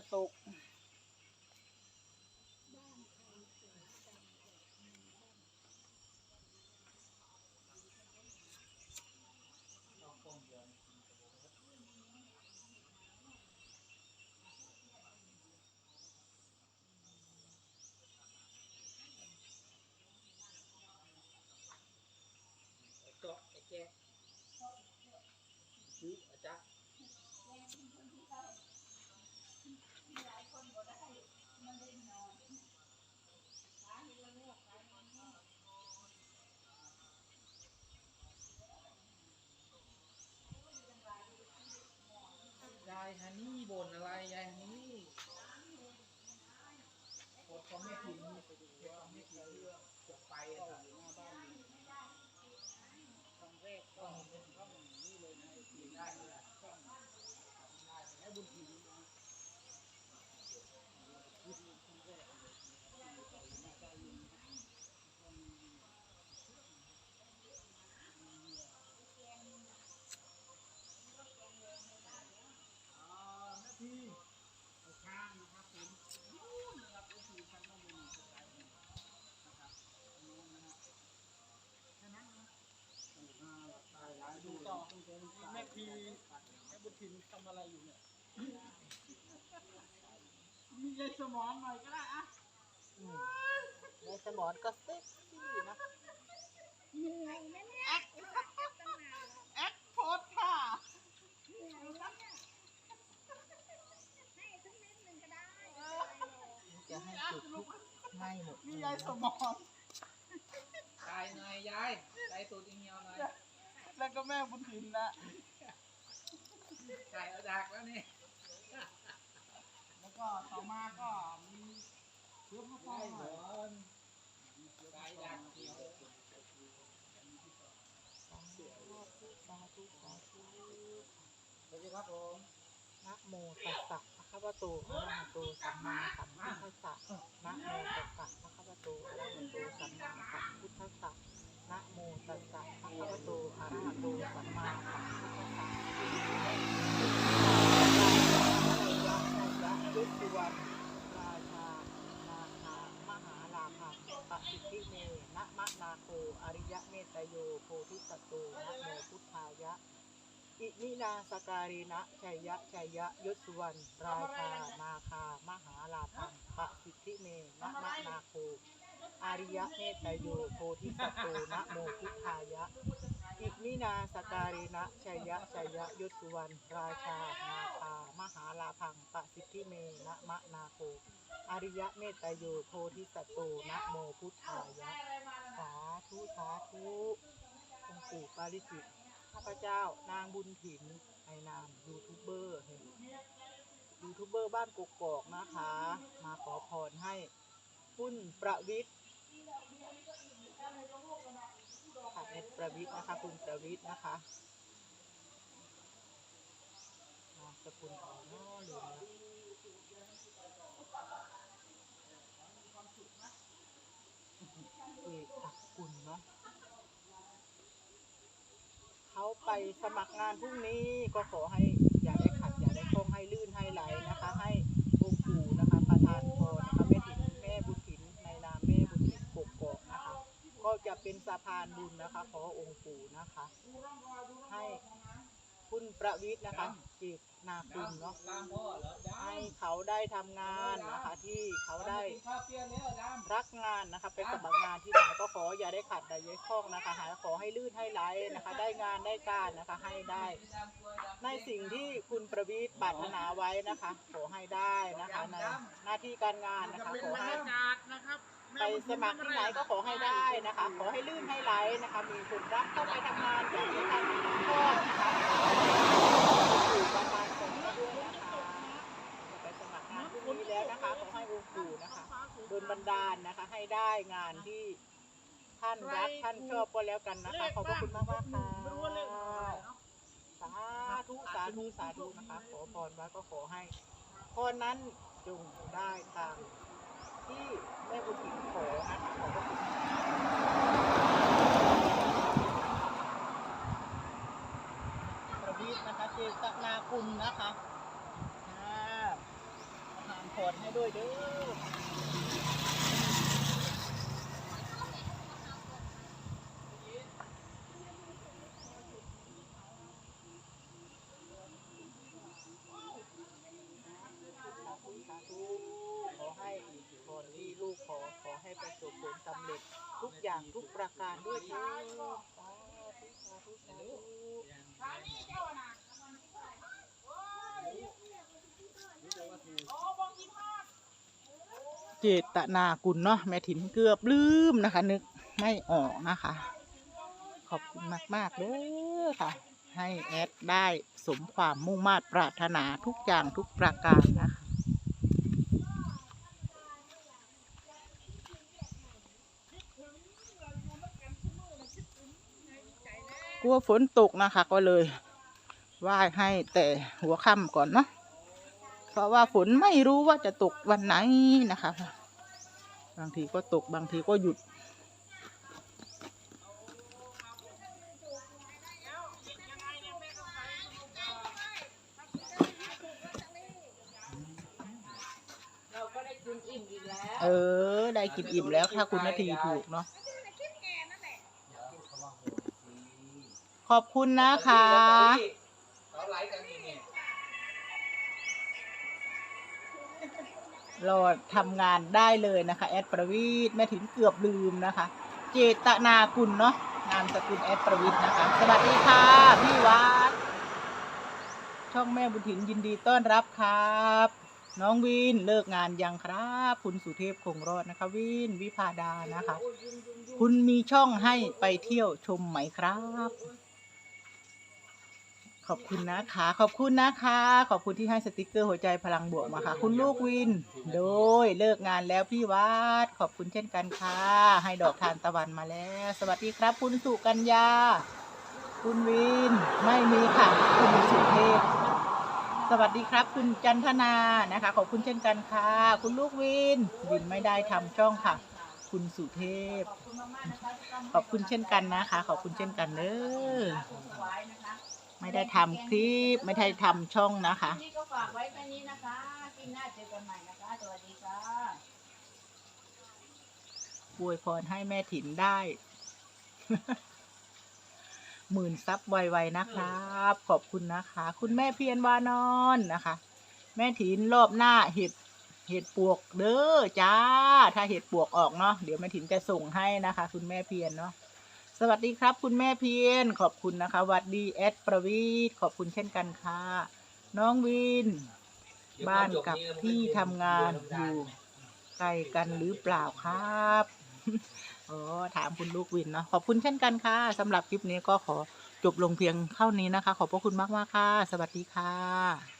จะตกไอ้เจาะไอ้แจ๊ะซื้ออาจารย์ ยายฮันนี่บ่นอะไร ยายฮันนี่โคตรเขาไม่กินนี่ไปดูว่าไม่กินเรื่องจบไปอะค่ะ ครั้งแรกก็เป็นช่องนี่เลยนะ กินได้เลยอะ ช่องได้และบุญถิ่นนะบุญถิ่นครั้งแรกเลยนะครับที่ต่อหน้าได้ยินช่อง อ่านาที เอาช้างนะครับผมนู่นนะครับก็คือทางน้องบุญสกายนะครับนู้นนะฮะแค่นั้นนะต้องหาหลักฐานหลายดูต่อต้องเป็น แม่พีแม่บุญถิ่นทำอะไรอยู่เนี่ย มียายสมองหน่อยก็ได้อะในสมอนก็เซ็กซี่นะเหนื่อยนะเนี่ยแอคตั้งนานแล้วแอคโพสท่าเหนื่อยนะเนี่ยให้สักนิดหนึ่งก็ได้ไม่เป็นไรหรอกจะให้จุดทุกไม่หมดมียายสมองตายหน่อยยายใจตูดอีเหี่ยวหน่อยแล้วก็แม่บุญถิ่นนะ ไก่เอากแล้วนี่ แล้วก็ต่อมาก็มีเชื้อพระพไก่รหอนไก่ดักเหี่ยวสาธุสาธุสาธุสวัสดีครับผมนะโมตัสสะภะคะวะโตอะระหะโตสัมมาสัมพุทธัสสะนะโมตัสสะภะคะวะโตอะระหะโตสัมมาสัมพุทธัสสะนะโมตัสสะภะคะวะโตอะระหะโตสัมมาสัมพุทธัสสะยุสุวรรณราชา นาคามหาลาภังปสิทธิเมนะมะนาโคอริยะเมต โยโพธิสัตโตนะโมพุทธายะ อิมินาสการินะชัยยะชัยยะยศสุวรรณราชานาคามหาลาภังปะสิทธิเมนะมะนาโคอาริยะเนตโยโพธิสัตโตนะโมพุทธายะ อิมินาสการินะชัยยะชัยยะยศสุวรรณราชานาคามหาลาภังปสิทธิเมนะมะนาโคอริยะเมตโยโพธิสัตโตนะโมพุทธายะ สาธุสาธุองค์ปู่ปาริจิตข้าพเจ้านางบุญถิ่นในนามยูทูบเบอร์ยูทูบเบอร์บ้านกกอกนะคะ มาขอพรให้คุณประวิทย์ ค่ะเอ็ดประวิทย์นะคะ คุณประวิทย์นะคะนามสกุลของน้อลืมแล้วเอกอักกุลเนาะเขาไปสมัครงานพรุ่งนี้ก็ขอให้อย่าได้ขัดอย่าได้คล่องให้ลื่นให้ไหลนะ พานบุญนะคะ ขอองค์ปู่นะคะ ให้คุณประวิทย์นะคะจิตนาคุณเนาะให้เขาได้ทำงานนะคะ ที่เขาได้รักงานนะคะไปสมัครงานที่ไหนก็ขออย่าได้ขัดอย่าได้ข้องนะคะหาขอให้ลื่นให้ไหลนะคะ ได้งานได้การนะคะ ให้ได้ ในสิ่งที่คุณประวิตรปรารถนาไว้นะคะ ขอให้ได้นะคะในหน้าที่การงานนะคะขอให้ สมัครที่ไหนก็ขอให้ได้นะคะ ขอให้ลื่นให้ไหลนะคะ มีคนรักเข้าไปทำงานอย่างที่ท่านชอบนะคะอยู่ประมาณสองด้วยนะคะไปสมัครงานพรุ่งนี้แล้วนะคะ ขอให้องค์ปู่นะคะโดนบันดาลนะคะ ให้ได้งานที่ท่านรักท่านชอบก็แล้วกันนะคะ ขอบพระคุณมากมากค่ะไม่รู้ว่าเลขอะไรเนาะสาธุสาธุสาธุนะคะ ขอพรไว้ก็ขอให้พรนั้นจงได้ตาม ที่แม่บุญถิ่นขอนะคะขอบพระคุณประวิตรนะคะเจตนาคุณนะคะอ่าทานพรให้ด้วยเด้อ สาธุสาธุขอให้พรที่ลูกขอขอให้ประสบผลสำเร็จทุกอย่างทุกประการด้วยเถิดสาธุสาธุสาธุเจตนากุลเนาะแม่ถิ่นเกือบลืมนะคะ นึกไม่ออกนะคะ ขอบคุณมาก ๆเลยค่ะ ให้แอดได้สมความมุ่งมา่ปรารถนาทุกอย่างทุกประการนะคะ กลัวฝนตกนะคะ ก็เลยไหว้ให้แต่หัวค่ำก่อนเนาะเพราะว่าฝนไม่รู้ว่าจะตกวันไหนนะคะ บางทีก็ตกบางทีก็หยุดเราก็ได้กินอิ่มอีกแล้วเออ ได้กินอิ่มแล้วถ้าคุณนาทีถูกเนาะ ขอบคุณนะคะเขาไล่กันนี่เนี่ยรอทำงานได้เลยนะคะ แอดประวิทย์แม่ถึงเกือบลืมนะคะ เจตนาคุณเนาะนามสกุลแอดประวิทย์นะคะ สวัสดีค่ะ พี่วัดช่องแม่บุญถินยินดีต้อนรับครับ น้องวินเลิกงานยังครับ คุณสุเทพคงรอดนะคะ วินวิพาดานะคะ คุณมีช่องให้ไปเที่ยวชมไหมครับ ขอบคุณนะคะ ขอบคุณนะคะ ขอบคุณที่ให้สติกเกอร์หัวใจพลังบวกมาค่ะ คุณลูกวิน โดยเลิกงานแล้วพี่วัด ขอบคุณเช่นกันค่ะ ให้ดอกทานตะวันมาแล้ว สวัสดีครับ คุณสุกัญญา คุณวิน ไม่มีค่ะ คุณสุเทพ สวัสดีครับ คุณจันทนา นะคะ ขอบคุณเช่นกันค่ะ คุณลูกวิน วินไม่ได้ทำช่องค่ะ คุณสุเทพ ขอบคุณเช่นกันนะคะ ขอบคุณเช่นกันเด้อ ไว้นะคะไม่ได้ทำคลิปไม่ได้ทำช่องนะคะ นี่ก็ฝากไว้แค่นี้นะคะกินหน้าเจอกันใหม่นะคะสวัสดีค่ะอวยพรให้แม่ถิ่นได้หมื่นซับไวๆนะครับ ขอบคุณนะคะ คุณแม่เพียรวานอนนะคะ แม่ถิ่นรอบหน้าเห็ดเห็ดปวกเด้อจ้า ถ้าเห็ดปวกออกเนาะเดี๋ยวแม่ถิ่นจะส่งให้นะคะ คุณแม่เพียรเนาะ สวัสดีครับ คุณแม่เพียรขอบคุณนะคะวัดดีแอดประวีทขอบคุณเช่นกันค่ะ น้องวิน บ้านกับที่ทำงานอยู่ไกลกันหรือเปล่าครับอ๋อถามคุณลูกวินเนาะขอบคุณเช่นกันค่ะสำหรับคลิปนี้ก็ขอจบลงเพียงเท่านี้นะคะ ขอบพระคุณมากมากค่ะ สวัสดีค่ะ